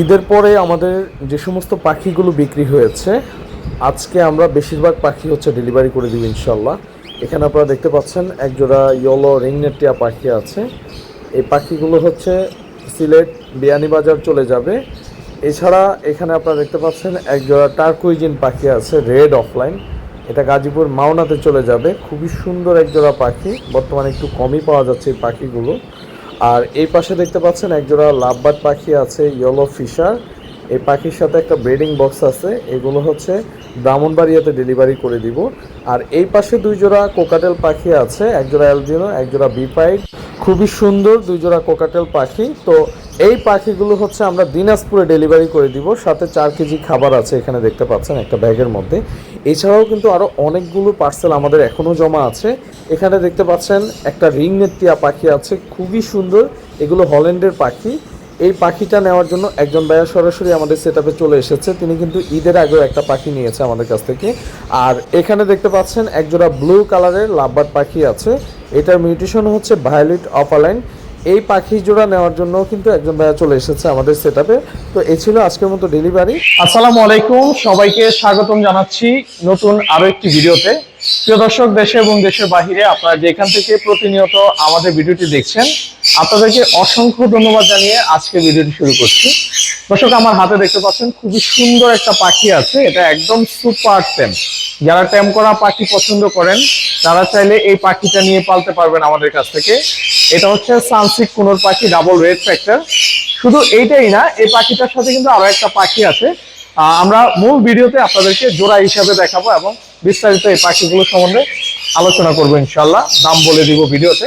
ঈদের পরে আমাদের যে সমস্ত পাখিগুলো বিক্রি হয়েছে, আজকে আমরা বেশিরভাগ পাখি হচ্ছে ডেলিভারি করে দিব ইনশাল্লাহ এখানে আপনারা দেখতে পাচ্ছেন একজোড়া ইয়েলো রিংনেটিয়া পাখি আছে। এই পাখিগুলো হচ্ছে সিলেট বিয়ানীবাজার চলে যাবে। এছাড়া এখানে আপনারা দেখতে পাচ্ছেন একজোড়া টার্কুইজিন পাখি আছে রেড অফলাইন এটা গাজীপুর মাওনাতে চলে যাবে। খুবই সুন্দর একজোড়া পাখি। বর্তমানে একটু কমই পাওয়া যাচ্ছে এই পাখিগুলো। আর এই পাশে দেখতে পাচ্ছেন একজোড়া লাভবার্ড পাখি আছে ইয়েলো ফিশার এই পাখির সাথে একটা ব্রিডিং বক্স আছে, এগুলো হচ্ছে ব্রাহ্মণবাড়িয়াতে ডেলিভারি করে দিব। আর এই পাশে দুই জোড়া কোকাটেল পাখি আছে, এক একজোড়া অ্যালবিনো একজোড়া বিপাইড খুবই সুন্দর দুই জোড়া কোকাটেল পাখি। তো এই পাখিগুলো হচ্ছে আমরা দিনাজপুরে ডেলিভারি করে দিব, সাথে চার কেজি খাবার আছে, এখানে দেখতে পাচ্ছেন একটা ব্যাগের মধ্যে। এছাড়াও কিন্তু আরও অনেকগুলো পার্সেল আমাদের এখনও জমা আছে। এখানে দেখতে পাচ্ছেন একটা রিং নেতিয়া পাখি আছে, খুবই সুন্দর। এগুলো হল্যান্ডের পাখি। এই পাখিটা নেওয়ার জন্য একজন ভাইয়া সরাসরি আমাদের সেট চলে এসেছে। তিনি কিন্তু ঈদের আগেও একটা পাখি নিয়েছে আমাদের কাছ থেকে। আর এখানে দেখতে পাচ্ছেন একজোড়া ব্লু কালারের লাভবার্ড পাখি আছে। এটার মিউটেশন হচ্ছে ভায়োলেট অপালাইন এই পাখি জোড়া নেওয়ার জন্য কিন্তু একজন ভাইয়া চলে এসেছে আমাদের সেট তো এ ছিল আজকের মতো ডেলিভারি আসসালামু আলাইকুম। সবাইকে স্বাগতম জানাচ্ছি নতুন আরও একটি ভিডিওতে। প্রিয় দর্শক, দেশে এবং দেশের বাহিরে আপনারা যেখান থেকে প্রতিনিয়ত আমাদের ভিডিওটি দেখছেন, আপনাদেরকে অসংখ্য ধন্যবাদ জানিয়ে আজকে ভিডিওটি শুরু করছি। দর্শক, আমার হাতে দেখতে পাচ্ছেন খুবই সুন্দর একটা পাখি আছে, এটা একদম সুপার টেম। যারা টেম করা পাখি পছন্দ করেন, তারা চাইলে এই পাখিটা নিয়ে পালতে পারবেন আমাদের কাছ থেকে। এটা হচ্ছে সানসিক কুনোর পাখি, ডাবল রেড ফ্যাক্টর। শুধু এইটাই না, এই পাখিটার সাথে কিন্তু আরও একটা পাখি আছে। আমরা মূল ভিডিওতে আপনাদেরকে জোড়া হিসাবে দেখাবো এবং বিস্তারিত এই পাখিগুলো সম্বন্ধে আলোচনা করব ইনশাল্লাহ দাম বলে দিব ভিডিওতে।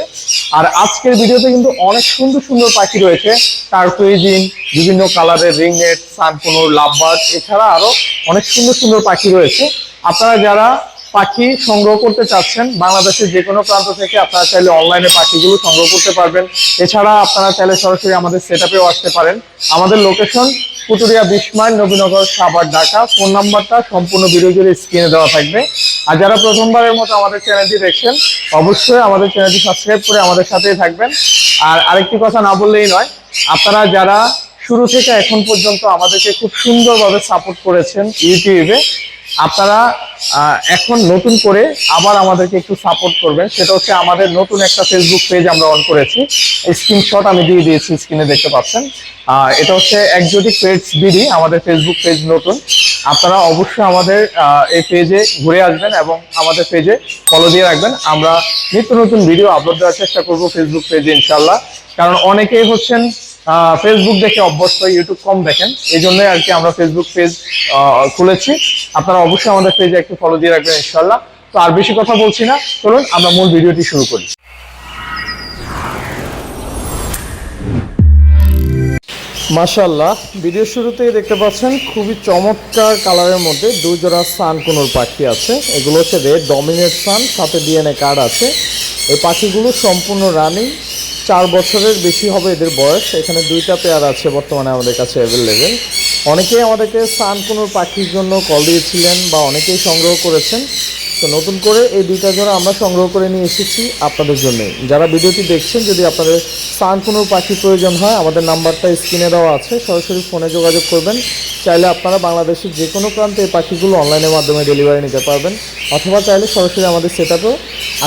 আর আজকের ভিডিওতে কিন্তু অনেক সুন্দর সুন্দর পাখি রয়েছে। টার্কুইজিন বিভিন্ন কালারের রিংনেট সানকুনোর লাভবার্ড এছাড়া আরও অনেক সুন্দর সুন্দর পাখি রয়েছে। আপনারা যারা পাখি সংগ্রহ করতে চাচ্ছেন, বাংলাদেশের যে কোনো প্রান্ত থেকে আপনারা চাইলে অনলাইনে পাখিগুলো সংগ্রহ করতে পারবেন। এছাড়া আপনারা চাইলে সরাসরি আমাদের সেট আসতে পারেন। আমাদের লোকেশন পুটুরিয়া বিস্ময় নবীনগর সাবার ঢাকা। ফোন নাম্বারটা সম্পূর্ণ ভিডিওজুড়ে স্ক্রিনে দেওয়া থাকবে। আর যারা প্রথমবারের মতো আমাদের চ্যানেলটি দেখছেন, অবশ্যই আমাদের চ্যানেলটি সাবস্ক্রাইব করে আমাদের সাথেই থাকবেন। আর আরেকটি কথা না বললেই নয়, আপনারা যারা শুরু থেকে এখন পর্যন্ত আমাদেরকে খুব সুন্দরভাবে সাপোর্ট করেছেন ইউটিউবে, আপনারা এখন নতুন করে আবার আমাদেরকে একটু সাপোর্ট করবেন। সেটা হচ্ছে আমাদের নতুন একটা ফেসবুক পেজ আমরা অন করেছি। স্ক্রিনশট আমি দিয়ে দিয়েছি স্ক্রিনে দেখতে পাচ্ছেন। এটা হচ্ছে একজোটিক পেজ বিডি আমাদের ফেসবুক পেজ নতুন। আপনারা অবশ্যই আমাদের এই পেজে ঘুরে আসবেন এবং আমাদের পেজে ফলো দিয়ে রাখবেন। আমরা নিত্য নতুন ভিডিও আপলোড দেওয়ার চেষ্টা করব ফেসবুক পেজে ইনশাল্লাহ কারণ অনেকেই হচ্ছেন ফেসবুক দেখে অভ্যস্ত ইউটিউব কম দেখেন। এই জন্যই আর কি আমরা ফেসবুক পেজ খুলেছি। আপনারা অবশ্যই আমাদের পেজে একটু ফলো দিয়ে রাখবেন ইনশাল্লাহ তো আর বেশি কথা বলছি না। চলুন, আমরা মূল ভিডিওটি শুরু করি। মাশাল্লাহ ভিডিও শুরুতেই দেখতে পাচ্ছেন, খুবই চমৎকার কালারের মধ্যে দুজোড়া সান কোনোর পাখি আছে। এগুলো হচ্ছে রেড ডমিনেট সান সাথে ডিএনএ কার্ড আছে। এই পাখিগুলো সম্পূর্ণ রানিং চার বছরের বেশি হবে এদের বয়স। এখানে দুইটা পেয়ার আছে বর্তমানে আমাদের কাছে অ্যাভেলেবেল অনেকেই আমাদেরকে সান কোনোর পাখির জন্য কল দিয়েছিলেন বা অনেকেই সংগ্রহ করেছেন। তো নতুন করে এই দুইটা জোড়া আমরা সংগ্রহ করে নিয়ে এসেছি আপনাদের জন্য। যারা ভিডিওটি দেখছেন, যদি আপনাদের সান কোনো পাখি প্রয়োজন হয়, আমাদের নাম্বারটা স্ক্রিনে দেওয়া আছে। সরাসরি ফোনে যোগাযোগ করবেন। চাইলে আপনারা বাংলাদেশের যে কোনো প্রান্তে এই পাখিগুলো অনলাইনের মাধ্যমে ডেলিভারি নিতে পারবেন অথবা চাইলে সরাসরি আমাদের সেটাতেও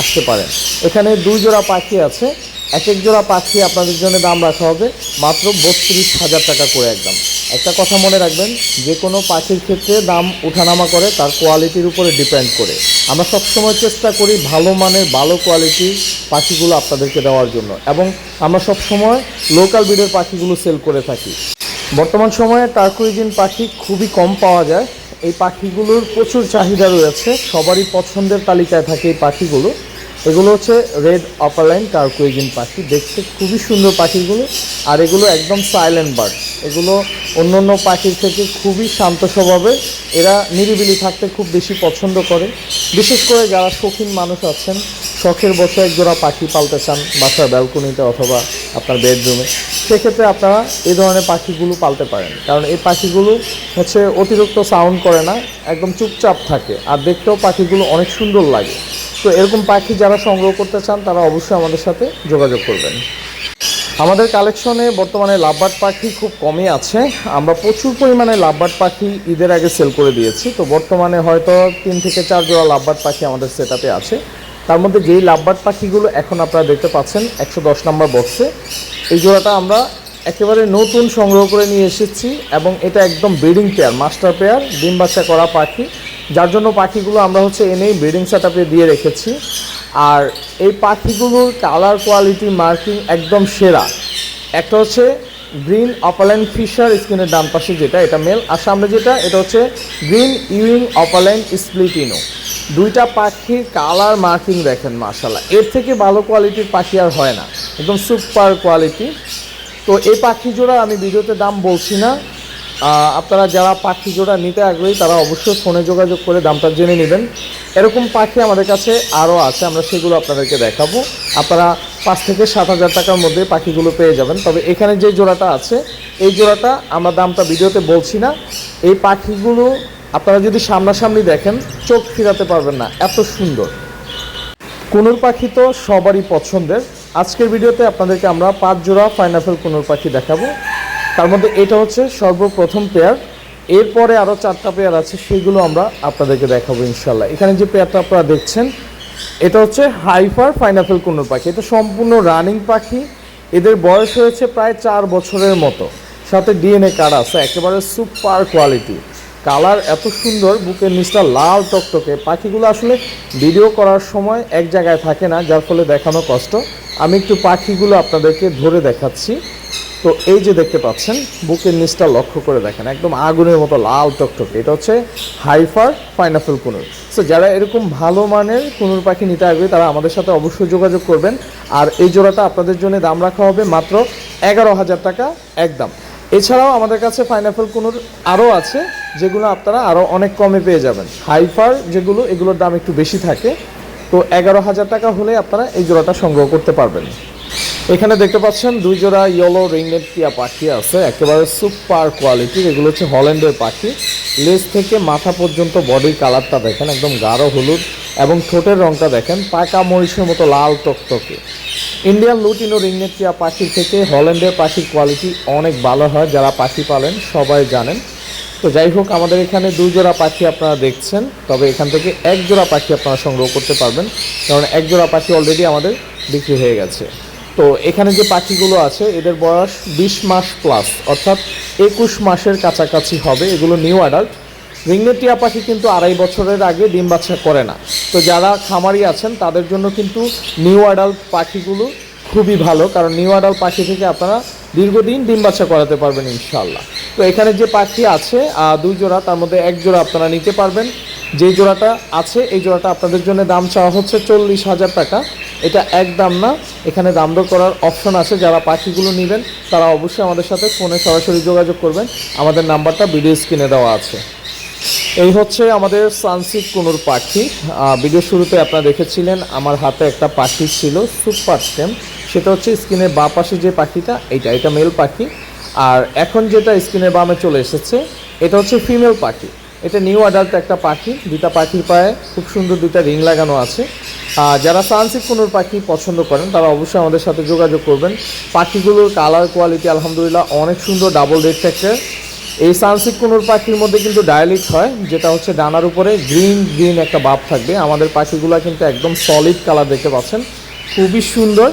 আসতে পারেন। এখানে দুই জোড়া পাখি আছে। এক এক জোড়া পাখি আপনাদের জন্য দাম রাখা হবে। মাত্র বত্রিশ হাজার টাকা করে একদম। একটা কথা মনে রাখবেন, যে কোনো পাখির ক্ষেত্রে দাম ওঠানামা করে, তার কোয়ালিটির উপরে ডিপেন্ড করে। আমরা সবসময় চেষ্টা করি ভালো মানের, ভালো কোয়ালিটির পাখিগুলো আপনাদেরকে দেওয়ার জন্য। এবং আমরা সবসময় লোকাল ব্রিডের পাখিগুলো সেল করে থাকি। বর্তমান সময়ে টার্কুইজিন পাখি খুবই কম পাওয়া যায়। এই পাখিগুলোর প্রচুর চাহিদা রয়েছে। সবারই পছন্দের তালিকায় থাকে এই পাখিগুলো। এগুলো হচ্ছে রেড অপারলাইন টার্কুইজিন পাখি। দেখতে খুবই সুন্দর পাখিগুলো। আর এগুলো একদম সাইলেন্ট বার্ড এগুলো অন্য অন্য পাখির থেকে খুবই শান্ত স্বভাবের। এরা নিরিবিলি থাকতে খুব বেশি পছন্দ করে। বিশেষ করে যারা শৌখিন মানুষ আছেন, শখের বসে এক জোড়া পাখি পালতে চান বাসার ব্যালকনিতে অথবা আপনার বেডরুমে সেক্ষেত্রে আপনারা এই ধরনের পাখিগুলো পালতে পারেন। কারণ এই পাখিগুলো হচ্ছে অতিরিক্ত সাউন্ড করে না, একদম চুপচাপ থাকে। আর দেখতেও পাখিগুলো অনেক সুন্দর লাগে। তো এরকম পাখি যারা সংগ্রহ করতে চান, তারা অবশ্যই আমাদের সাথে যোগাযোগ করবেন। আমাদের কালেকশনে বর্তমানে লাভবার্ড পাখি খুব কমই আছে। আমরা প্রচুর পরিমাণে লাভবার্ড পাখি ঈদের আগে সেল করে দিয়েছি। তো বর্তমানে হয়তো তিন থেকে চার জোড়া লাভবার্ড পাখি আমাদের সেট আছে। তার মধ্যে যেই লাভবার্ড পাখিগুলো এখন আপনারা দেখতে পাচ্ছেন, একশো দশ নম্বর বক্সে, এই জোড়াটা আমরা একেবারে নতুন সংগ্রহ করে নিয়ে এসেছি এবং এটা একদম ব্রিডিং পেয়ার, মাস্টার পেয়ার, ডিম বাচ্চা করা পাখি। যার জন্য পাখিগুলো আমরা হচ্ছে এনেই ব্রিডিং সেট দিয়ে রেখেছি। আর এই পাখিগুলোর কালার কোয়ালিটি মার্কিং একদম সেরা। একটা হচ্ছে গ্রিন অপালাইন ফিশার স্কিনের ডান পাশে যেটা, এটা মেল আর সামনে যেটা, এটা হচ্ছে গ্রিন ইউইং অপালাইন স্প্লিটিনো দুইটা পাখির কালার মার্কিং দেখেন মাশাল্লাহ এর থেকে ভালো কোয়ালিটির পাখি আর হয় না। একদম সুপার কোয়ালিটি তো এই পাখি জোড়া আমি ভিডিওতে দাম বলছি না। আপনারা যারা পাখি জোড়া নিতে আগ্রহী, তারা অবশ্যই ফোনে যোগাযোগ করে দামটা জেনে নেবেন। এরকম পাখি আমাদের কাছে আরও আছে, আমরা সেগুলো আপনাদেরকে দেখাবো। আপনারা পাঁচ থেকে সাত হাজার টাকার মধ্যে পাখিগুলো পেয়ে যাবেন। তবে এখানে যে জোড়াটা আছে, এই জোড়াটা আমরা দামটা ভিডিওতে বলছি না। এই পাখিগুলো আপনারা যদি সামনাসামনি দেখেন, চোখ ফিরাতে পারবেন না, এত সুন্দর। কুনুর পাখি তো সবারই পছন্দের। আজকের ভিডিওতে আপনাদেরকে আমরা পাঁচ জোড়া পাইনাপেল কুনুর পাখি দেখাবো। তার মধ্যে এটা হচ্ছে সর্বপ্রথম পেয়ার এরপরে আরও চারটা পেয়ার আছে, সেগুলো আমরা আপনাদেরকে দেখাবো ইনশাল্লাহ এখানে যে পেয়ারটা আপনারা দেখছেন, এটা হচ্ছে হাইফার ফাইনাফেল কুনুর পাখি। এটা সম্পূর্ণ রানিং পাখি। এদের বয়স হয়েছে প্রায় চার বছরের মতো। সাথে ডিএনএ কার্ড আছে, একেবারে সুপার কোয়ালিটি। কালার এত সুন্দর বুকের নিচটা লাল টকটকে। পাখিগুলো আসলে ভিডিও করার সময় এক জায়গায় থাকে না, যার ফলে দেখানো কষ্ট। আমি একটু পাখিগুলো আপনাদেরকে ধরে দেখাচ্ছি। তো এই যে দেখতে পাচ্ছেন বুকের নিচটা লক্ষ্য করে দেখেন, একদম আগুনের মতো লাল টকটকে। এটা হচ্ছে হাইফার পাইনাপেল কুনুর। সো যারা এরকম ভালো মানের কুনুর পাখি নিতে আসবে, তারা আমাদের সাথে অবশ্যই যোগাযোগ করবেন। আর এই জোড়াটা আপনাদের জন্য দাম রাখা হবে মাত্র এগারো হাজার টাকা একদম। এছাড়াও আমাদের কাছে পাইনাপেল কুনুর আরও আছে, যেগুলো আপনারা আরও অনেক কমে পেয়ে যাবেন। হাইফার যেগুলো, এগুলোর দাম একটু বেশি থাকে। তো এগারো হাজার টাকা হলে আপনারা এই জোড়াটা সংগ্রহ করতে পারবেন। এখানে দেখতে পাচ্ছেন দুই জোড়া ইয়েলো রিংনেট টিয়া পাখি আছে, একেবারে সুপার কোয়ালিটির এগুলো হচ্ছে হল্যান্ডের পাখি। লেজ থেকে মাথা পর্যন্ত বডির কালারটা দেখেন, একদম গাঢ় হলুদ, এবং ঠোঁটের রঙটা দেখেন, পাকা মরিচের মতো লাল টকটকে। ইন্ডিয়ান লুটিনো রিংনেট টিয়া পাখির থেকে হল্যান্ডের পাখির কোয়ালিটি অনেক ভালো হয়, যারা পাখি পালেন, সবাই জানেন। তো যাই হোক, আমাদের এখানে দুই জোড়া পাখি আপনারা দেখছেন, তবে এখান থেকে এক জোড়া পাখি আপনারা সংগ্রহ করতে পারবেন, কারণ এক জোড়া পাখি অলরেডি আমাদের বিক্রি হয়ে গেছে। তো এখানে যে পাখিগুলো আছে, এদের বয়স বিশ মাস প্লাস অর্থাৎ একুশ মাসের কাছাকাছি হবে, এগুলো নিউ অ্যাডাল্ট রিংনেটিয়া পাখি কিন্তু আড়াই বছরের আগে ডিম বাচ্চা করে না। তো যারা খামারি আছেন, তাদের জন্য কিন্তু নিউ অ্যাডাল্ট পাখিগুলো খুবই ভালো, কারণ নিউ অ্যাডাল্ট পাখি থেকে আপনারা দীর্ঘদিন ডিম বাচ্চা করাতে পারবেন ইনশাল্লাহ তো এখানে যে পাখি আছে দুই জোড়া, তার মধ্যে এক জোড়া আপনারা নিতে পারবেন। যে জোড়াটা আছে, এই জোড়াটা আপনাদের জন্য দাম চাওয়া হচ্ছে চল্লিশ হাজার টাকা। এটা এক দাম না, এখানে দাম দর করার অপশন আছে, যারা পাখিগুলো নেবেন, তারা অবশ্যই আমাদের সাথে ফোনে সরাসরি যোগাযোগ করবেন। আমাদের নাম্বারটা ভিডিও স্ক্রিনে দেওয়া আছে। এই হচ্ছে আমাদের সানসিক কুনুর পাখি। ভিডিও শুরুতে আপনারা দেখেছিলেন, আমার হাতে একটা পাখি ছিল, সুপার স্টেম। সেটা হচ্ছে স্ক্রিনের বা পাশে যে পাখিটা, এইটা, এটা মেল পাখি। আর এখন যেটা স্ক্রিনের বামে চলে এসেছে, এটা হচ্ছে ফিমেল পাখি। এটা নিউ অ্যাডাল্ট একটা পাখি, দুইটা পাখির পায়ে খুব সুন্দর দুইটা রিং লাগানো আছে। যারা সানসিক কুনুর পাখি পছন্দ করেন, তারা অবশ্যই আমাদের সাথে যোগাযোগ করবেন। পাখিগুলোর কালার কোয়ালিটি আলহামদুলিল্লাহ, অনেক সুন্দর ডাবল রেড ফ্যাক্টর এই সানসিক কুনুর পাখির মধ্যে কিন্তু ডায়ালিট হয়, যেটা হচ্ছে ডানার উপরে গ্রিন গ্রিন একটা বাপ থাকবে। আমাদের পাখিগুলো কিন্তু একদম সলিড কালার দেখতে পাচ্ছেন। খুবই সুন্দর।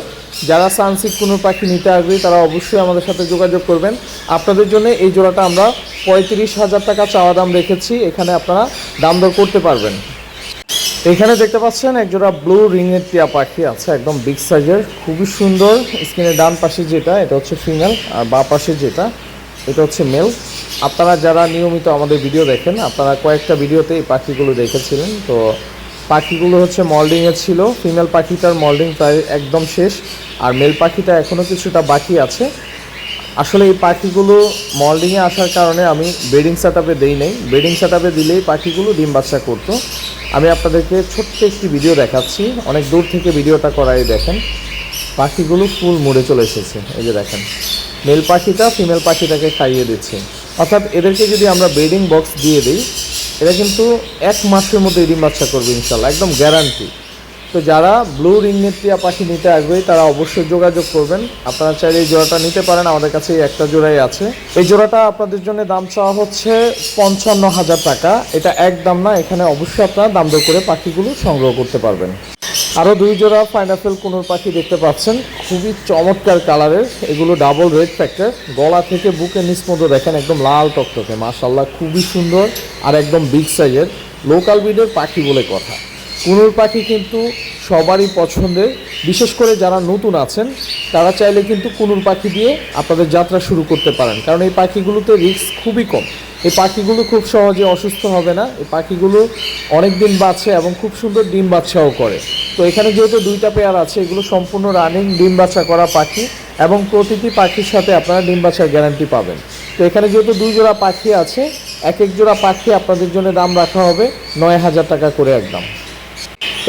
যারা সানসিক কুনুর পাখি নিতে আগ্রহী, তারা অবশ্যই আমাদের সাথে যোগাযোগ করবেন। আপনাদের জন্য এই জোড়াটা আমরা পঁয়ত্রিশ হাজার টাকা চাওয়া দাম রেখেছি। এখানে আপনারা দাম দর করতে পারবেন। এখানে দেখতে পাচ্ছেন একজোড়া ব্লু রিংয়ের টিয়া পাখি আছে, একদম বিগ সাইজের খুবই সুন্দর। স্ক্রিনের ডান পাশে যেটা, এটা হচ্ছে ফিমেল আর বা পাশে যেটা। এটা হচ্ছে মেল আপনারা যারা নিয়মিত আমাদের ভিডিও দেখেন, আপনারা কয়েকটা ভিডিওতে এই পাখিগুলো দেখেছিলেন। তো পাখিগুলো হচ্ছে মল্ডিংয়ে ছিল। ফিমেল পাখিটার মল্ডিং প্রায় একদম শেষ, আর মেল পাখিটা এখনও কিছুটা বাকি আছে। আসলে এই পাখিগুলো মল্ডিংয়ে আসার কারণে আমি ব্রিডিং সেট আপে দিই নাই। ব্রিডিং সেট আপে দিলেই পাখিগুলো ডিম বাচ্চা করতো। আমি আপনাদেরকে ছোট্ট একটি ভিডিও দেখাচ্ছি। অনেক দূর থেকে ভিডিওটা করাই দেখেন। পাখিগুলো ফুল মুড়ে চলে এসেছে। এই যে দেখেন। মেল পাখিটা ফিমেল পাখিটাকে খাইয়ে দিচ্ছে। অর্থাৎ এদেরকে যদি আমরা ব্রিডিং বক্স দিয়ে দিই, এরা কিন্তু এক মাসের মধ্যে ডিম বাচ্চা করবে ইনশাল্লাহ একদম গ্যারান্টি তো যারা ব্লু রিংনেট টিয়া পাখি নিতে আগ্রহী তারা অবশ্যই যোগাযোগ করবেন। আপনারা চাইলে এই জোড়াটা নিতে পারেন, আমাদের কাছে এই একটা জোড়াই আছে। এই জোড়াটা আপনাদের জন্য দাম চাওয়া হচ্ছে পঞ্চান্ন হাজার টাকা। এটা এক দাম না, এখানে অবশ্যই আপনারা দাম দর করে পাখিগুলো সংগ্রহ করতে পারবেন। আরও দুই জোড়া পাইনাপেল কুনুর পাখি দেখতে পাচ্ছেন। খুবই চমৎকার কালারের এগুলো ডাবল রেড ফ্যাক্টর গলা থেকে বুকে নিচ দেখেন, একদম লাল টকটকে। মাশাল্লাহ খুবই সুন্দর আর একদম বিগ সাইজের লোকাল বিডের পাখি বলে কথা। কুনুর পাখি কিন্তু সবারই পছন্দের। বিশেষ করে যারা নতুন আছেন, তারা চাইলে কিন্তু কুনুর পাখি দিয়ে আপনাদের যাত্রা শুরু করতে পারেন। কারণ এই পাখিগুলোতে রিস্ক খুবই কম। এই পাখিগুলো খুব সহজে অসুস্থ হবে না। এই পাখিগুলো অনেক দিন বাঁচে এবং খুব সুন্দর ডিম বাচ্চাও করে। তো এখানে যেহেতু দুইটা পেয়ার আছে, এগুলো সম্পূর্ণ রানিং ডিম বাচ্চা করা পাখি এবং প্রতিটি পাখির সাথে আপনারা ডিম বাচ্চার গ্যারান্টি পাবেন। তো এখানে যেহেতু দুই জোড়া পাখি আছে, এক এক জোড়া পাখি আপনাদের জন্য দাম রাখা হবে নয় হাজার টাকা করে একদম।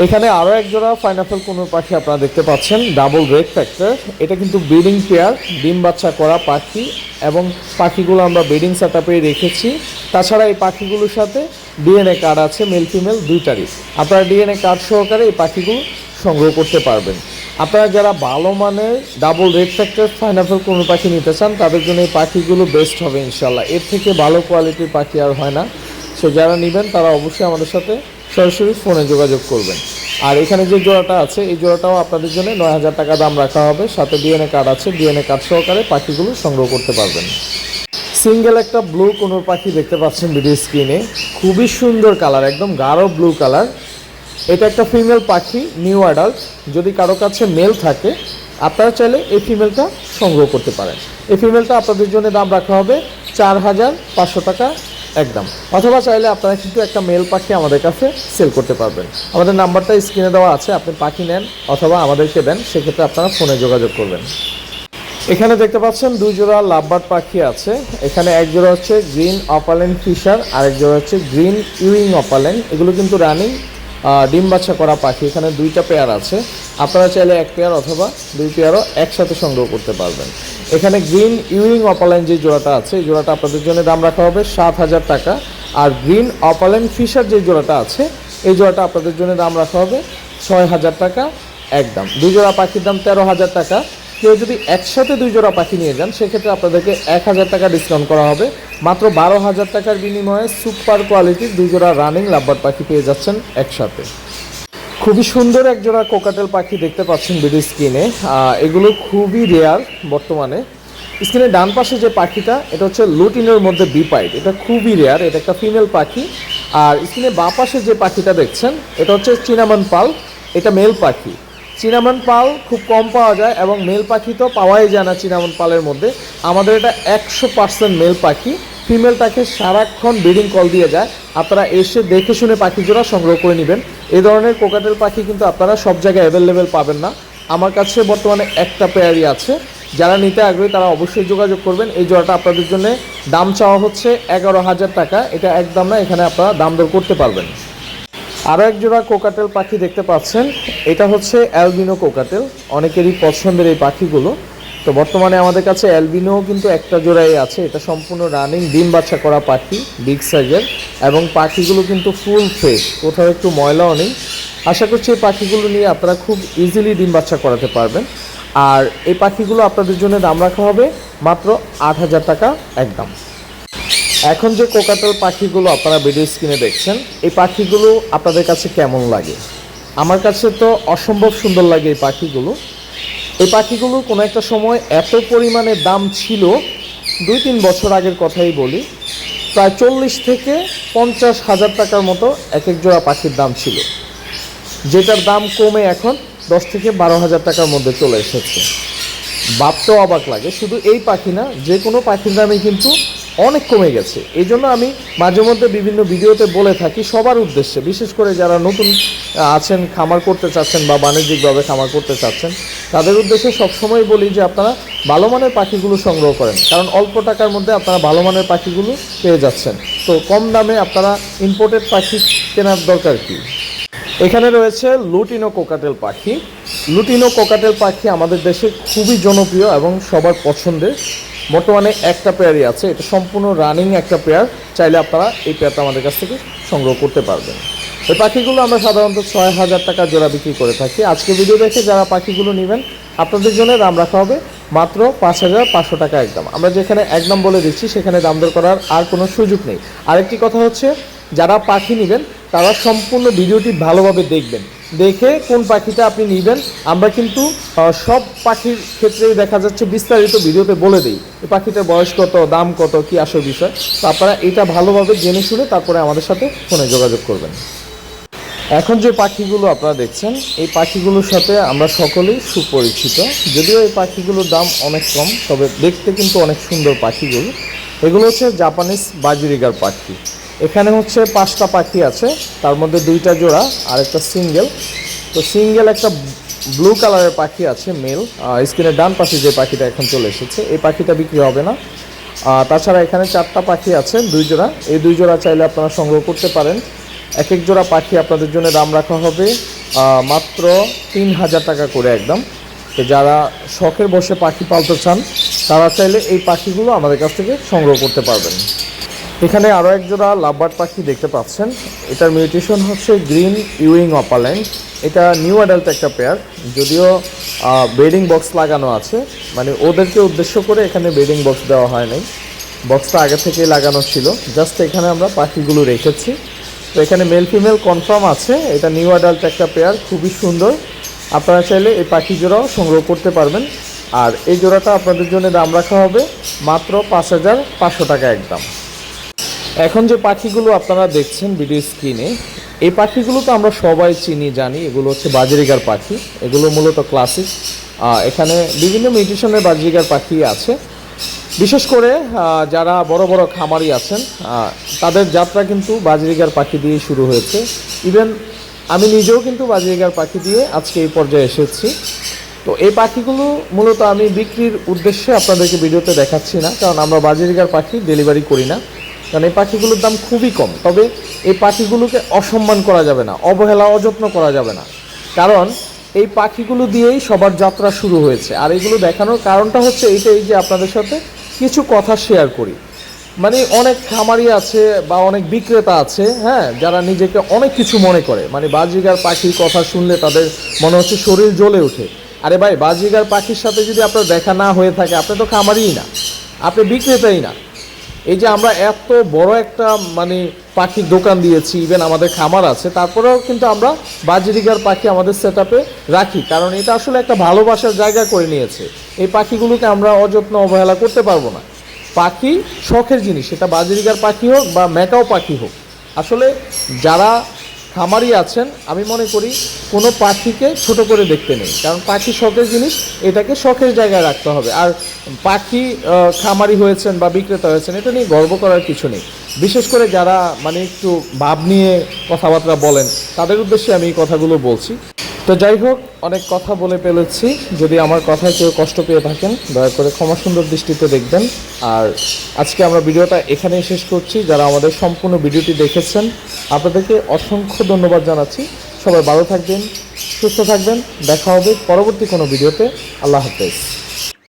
এখানে আরও এক জোড়া পাইনাপেল কোনো পাখি আপনারা দেখতে পাচ্ছেন ডাবল রেড ফ্যাক্টর এটা কিন্তু ব্রিডিং পেয়ার ডিম বাচ্চা করা পাখি এবং পাখিগুলো আমরা ব্রিডিং সেট রেখেছি। তাছাড়া এই পাখিগুলোর সাথে ডিএনএ কার্ড আছে মেল ফিমেল দুইটারই আপনারা ডিএনএ কার্ড সহকারে এই পাখিগুলো সংগ্রহ করতে পারবেন। আপনারা যারা ভালো মানের ডাবল রেড ফ্যাক্টর পাইনাপেল কোনো পাখি নিতে চান, তাদের জন্য এই পাখিগুলো বেস্ট হবে ইনশাল্লাহ এর থেকে ভালো কোয়ালিটির পাখি আর হয় না। সো যারা নেবেন, তারা অবশ্যই আমাদের সাথে সরাসরি ফোনে যোগাযোগ করবেন। আর এখানে যে জোড়াটা আছে, এই জোড়াটাও আপনাদের জন্য নয় হাজার টাকা দাম রাখা হবে। সাথে ডিএনএ কার্ড আছে। ডিএনএ কার্ড সহকারে পাখিগুলো সংগ্রহ করতে পারবেন। সিঙ্গেল একটা ব্লু কোনো পাখি দেখতে পাচ্ছেন ভিডিও স্ক্রিনে। খুবই সুন্দর কালার, একদম গাঢ় ব্লু কালার। এটা একটা ফিমেল পাখি, নিউ অ্যাডাল্ট। যদি কারও কাছে মেল থাকে, আপনারা চাইলে এই ফিমেলটা সংগ্রহ করতে পারেন। এই ফিমেলটা আপনাদের জন্য দাম রাখা হবে চার হাজার পাঁচশো টাকা। একদম। অথবা চাইলে আপনারা কিন্তু একটা মেল পাখি আমাদের কাছে সেল করতে পারবেন। আমাদের নাম্বারটা স্ক্রিনে দেওয়া আছে, আপনি পাখি নেন অথবা আমাদেরকে দেন, সেক্ষেত্রে আপনারা ফোনে যোগাযোগ করবেন। এখানে দেখতে পাচ্ছেন, দুই জোড়া লাভবার্ড পাখি আছে। এখানে এক জোড়া হচ্ছে গ্রিন অপালেন ফিশার আর এক জোড়া হচ্ছে গ্রিন ইউইং অপালেন এগুলো কিন্তু রানিং ডিম বাচ্চা করা পাখি। এখানে দুইটা পেয়ার আছে। আপনারা চাইলে এক পেয়ার অথবা দুই পেয়ারও একসাথে সংগ্রহ করতে পারবেন। এখানে গ্রিন ইউইং অপালেন যে জোড়াটা আছে জোড়াটা আপনাদের জন্য দাম রাখা হবে সাত হাজার টাকা। আর গ্রিন অপালেন ফিশার যে জোড়াটা আছে, এই জোড়াটা আপনাদের জন্য দাম রাখা হবে ছয় হাজার টাকা একদম। দুই জোড়া পাখির দাম তেরো হাজার টাকা। কেউ যদি একসাথে দুই জোড়া পাখি নিয়ে যান, সেক্ষেত্রে আপনাদেরকে এক হাজার টাকা ডিসকাউন্ট করা হবে। মাত্র বারো হাজার টাকার বিনিময়ে সুপার কোয়ালিটির দুই জোড়া রানিং লাভবার পাখি পেয়ে যাচ্ছেন একসাথে। খুবই সুন্দর এক জোড়া কোকাটেল পাখি দেখতে পাচ্ছেন ভিডিও স্ক্রিনে। এগুলো খুবই রেয়ার বর্তমানে। স্ক্রিনের ডান পাশে যে পাখিটা, এটা হচ্ছে লুটিনের মধ্যে বিপাইট এটা খুবই রেয়ার এটা একটা ফিমেল পাখি। আর স্ক্রিনের বাঁ পাশে যে পাখিটা দেখছেন, এটা হচ্ছে চিনামন পাল। এটা মেল পাখি। চিনামন পাল খুব কম পাওয়া যায় এবং মেল পাখি তো পাওয়াই যায় না চিনামন পালের মধ্যে। আমাদের এটা একশো পার্সেন্ট মেল পাখি। ফিমেলটাকে সারাক্ষণ ব্রিডিং কল দিয়ে যায়। আপনারা এসে দেখে শুনে পাখি জোড়া সংগ্রহ করে নেবেন। এই ধরনের কোকাটেল পাখি কিন্তু আপনারা সব জায়গায় অ্যাভেলেবেল পাবেন না। আমার কাছে বর্তমানে একটা পেয়ারই আছে। যারা নিতে আগ্রহী তারা অবশ্যই যোগাযোগ করবেন। এই জোড়াটা আপনাদের জন্য দাম চাওয়া হচ্ছে এগারো হাজার টাকা। এটা একদম না, এখানে আপনারা দাম দর করতে পারবেন। আরও এক জোড়া কোকাটেল পাখি দেখতে পাচ্ছেন। এটা হচ্ছে অ্যালবিনো কোকাটেল। অনেকেরই পছন্দের এই পাখিগুলো। তো বর্তমানে আমাদের কাছে অ্যালবিনো কিন্তু একটা জোড়াই আছে। এটা সম্পূর্ণ রানিং ডিম বাচ্চা করা পাখি বিগ সাইজের এবং পাখিগুলো কিন্তু ফুল ফ্রেশ কোথাও একটু ময়লাও নেই। আশা করছি এই পাখিগুলো নিয়ে আপনারা খুব ইজিলি ডিম বাচ্চা করাতে পারবেন। আর এই পাখিগুলো আপনাদের জন্য দাম রাখা হবে মাত্র আট হাজার টাকা একদম। এখন যে কোকাটেল পাখিগুলো আপনারা ভিডিও স্ক্রিনে দেখছেন, এই পাখিগুলো আপনাদের কাছে কেমন লাগে? আমার কাছে তো অসম্ভব সুন্দর লাগে এই পাখিগুলো। এই পাখিগুলোর কোনো একটা সময় এত পরিমাণে দাম ছিল, দুই তিন বছর আগের কথাই বলি, প্রায় চল্লিশ থেকে পঞ্চাশ হাজার টাকার মতো এক এক জোড়া পাখির দাম ছিল, যেটার দাম কমে এখন দশ থেকে বারো হাজার টাকার মধ্যে চলে এসেছে। ভাবতেও অবাক লাগে, শুধু এই পাখি না, যে কোনো পাখির দামে কিন্তু অনেক কমে গেছে। এই জন্য আমি মাঝে মধ্যে বিভিন্ন ভিডিওতে বলে থাকি সবার উদ্দেশ্যে, বিশেষ করে যারা নতুন আছেন, খামার করতে চাচ্ছেন বা বাণিজ্যিকভাবে খামার করতে চাচ্ছেন, তাদের উদ্দেশ্যে সবসময় বলি যে আপনারা ভালো মানের পাখিগুলো সংগ্রহ করেন। কারণ অল্প টাকার মধ্যে আপনারা ভালো মানের পাখিগুলো পেয়ে যাচ্ছেন। তো কম দামে আপনারা ইম্পোর্টেড পাখি কেনার দরকার কি? এখানে রয়েছে লুটিনো কোকাটেল পাখি। লুটিনো কোকাটেল পাখি আমাদের দেশে খুবই জনপ্রিয় এবং সবার পছন্দের বর্তমানে একটা পেয়ারই আছে, এটা সম্পূর্ণ রানিং একটা পেয়ার চাইলে আপনারা এই পেয়ারটা আমাদের কাছ থেকে সংগ্রহ করতে পারবেন। এই পাখিগুলো আমরা সাধারণত ছয় হাজার টাকা জোড়া বিক্রি করে থাকি। আজকে ভিডিও দেখে যারা পাখিগুলো নেবেন, আপনাদের জন্য দাম রাখা হবে মাত্র পাঁচ হাজার পাঁচশো টাকা একদম। আমরা যেখানে একদম বলে দিচ্ছি, সেখানে দাম দর করার আর কোনো সুযোগ নেই। আরেকটি কথা হচ্ছে, যারা পাখি নেবেন, তারা সম্পূর্ণ ভিডিওটি ভালোভাবে দেখবেন। দেখে কোন পাখিটা আপনি নেবেন। আমরা কিন্তু সব পাখির ক্ষেত্রেই দেখা যাচ্ছে বিস্তারিত ভিডিওতে বলে দিই এই পাখিটার বয়স কত, দাম কত, কি আসল বিষয়। তো আপনারা এটা ভালোভাবে জেনে শুনে তারপরে আমাদের সাথে ফোনে যোগাযোগ করবেন। এখন যে পাখিগুলো আপনারা দেখছেন, এই পাখিগুলোর সাথে আমরা সকলেই সুপরিচিত। যদিও এই পাখিগুলোর দাম অনেক কম, তবে দেখতে কিন্তু অনেক সুন্দর পাখিগুলো। এগুলো হচ্ছে জাপানিজ বাজরিগার পাখি। এখানে হচ্ছে পাঁচটা পাখি আছে, তার মধ্যে দুইটা জোড়া আর একটা সিঙ্গেল। তো সিঙ্গেল একটা ব্লু কালারের পাখি আছে, মেল। স্ক্রিনের ডান পাশে যে পাখিটা এখন চলে এসেছে, এই পাখিটা বিক্রি হবে না। তাছাড়া এখানে চারটা পাখি আছে, দুই জোড়া। এই দুই জোড়া চাইলে আপনারা সংগ্রহ করতে পারেন। এক এক জোড়া পাখি আপনাদের জন্য দাম রাখা হবে মাত্র তিন হাজার টাকা করে একদম। তো যারা শখের বসে পাখি পালতে চান, তারা চাইলে এই পাখিগুলো আমাদের কাছ থেকে সংগ্রহ করতে পারবেন। এখানে আরও একজোড়া লাভবার্ড পাখি দেখতে পাচ্ছেন। এটার মিউটেশন হচ্ছে গ্রিন ইউইং অপাল্যান্ড এটা নিউ অ্যাডাল্ট একটা পেয়ার যদিও বেডিং বক্স লাগানো আছে। মানে ওদেরকে উদ্দেশ্য করে এখানে বেডিং বক্স দেওয়া হয় নাই। বক্সটা আগে থেকেই লাগানো ছিল। জাস্ট এখানে আমরা পাখিগুলো রেখেছি। তো এখানে মেল ফিমেল কনফার্ম আছে। এটা নিউ অ্যাডাল্ট একটা পেয়ার খুবই সুন্দর। আপনারা চাইলে এই পাখি জোড়াও সংগ্রহ করতে পারবেন। আর এই জোড়াটা আপনাদের জন্য দাম রাখা হবে মাত্র পাঁচ হাজার পাঁচশো টাকা একদম। এখন যে পাখিগুলো আপনারা দেখছেন ভিডিও স্ক্রিনে, এই পাখিগুলো তো আমরা সবাই চিনি, জানি। এগুলো হচ্ছে বাজরিগার পাখি। এগুলো মূলত ক্লাসিক এখানে বিভিন্ন মিউটেশনের বাজরিগার পাখি আছে। বিশেষ করে যারা বড় বড় খামারি আছেন তাদের যাত্রা কিন্তু বাজরিগার পাখি দিয়ে শুরু হয়েছে। ইভেন আমি নিজেও কিন্তু বাজরিগার পাখি দিয়ে আজকে এই পর্যায়ে এসেছি। তো এই পাখিগুলো মূলত আমি বিক্রির উদ্দেশ্যে আপনাদেরকে ভিডিওতে দেখাচ্ছি না, কারণ আমরা বাজরিগার পাখি ডেলিভারি করি না। কারণ এই পাখিগুলোর দাম খুবই কম। তবে এই পাখিগুলোকে অসম্মান করা যাবে না, অবহেলা, অযত্ন করা যাবে না। কারণ এই পাখিগুলো দিয়েই সবার যাত্রা শুরু হয়েছে। আর এগুলো দেখানোর কারণটা হচ্ছে এইটাই যে আপনাদের সাথে কিছু কথা শেয়ার করি। মানে অনেক খামারি আছে বা অনেক বিক্রেতা আছে হ্যাঁ যারা নিজেকে অনেক কিছু মনে করে। মানে বাজিগার পাখির কথা শুনলে তাদের মনে হচ্ছে শরীর জ্বলে ওঠে। আরে ভাই, বাজিগার পাখির সাথে যদি আপনার দেখা না হয়ে থাকে, আপনি তো খামারিই না। আপনি বিক্রেতাই না। এই যে আমরা এত বড় একটা মানে পাখির দোকান দিয়েছি ইভেন আমাদের খামার আছে, তারপরেও কিন্তু আমরা বাজরিগার পাখি আমাদের সেট রাখি। কারণ এটা আসলে একটা ভালোবাসার জায়গা করে নিয়েছে। এই পাখিগুলোকে আমরা অযত্ন অবহেলা করতে পারব না। পাখি শখের জিনিস এটা বাজরিগার পাখি হোক বা ম্যাকাও পাখি হোক। আসলে যারা খামারি আছেন, আমি মনে করি কোনো পাখিকে ছোট করে দেখতে নেই। কারণ পাখি শখের জিনিস, এটাকে শখের জায়গায় রাখতে হবে। আর পাখি খামারি হয়েছেন বা বিক্রেতা হয়েছেন, এটা নিয়ে গর্ব করার কিছু নেই। বিশেষ করে যারা মানে একটু ভাব নিয়ে কথাবার্তা বলেন, তাদের উদ্দেশ্যে আমি এই কথাগুলো বলছি। তো যাই হোক, অনেক কথা বলে ফেলেছি। যদি আমার কথায় কেউ কষ্ট পেয়ে থাকেন, দয়া করে ক্ষমা সুন্দর দৃষ্টিতে দেখবেন। আর আজকে আমরা ভিডিওটা এখানেই শেষ করছি। যারা আমাদের সম্পূর্ণ ভিডিওটি দেখেছেন, আপনাদেরকে অসংখ্য ধন্যবাদ জানাচ্ছি। সবাই ভালো থাকবেন, সুস্থ থাকবেন। দেখা হবে পরবর্তী কোনো ভিডিওতে। আল্লাহ হাফেজ।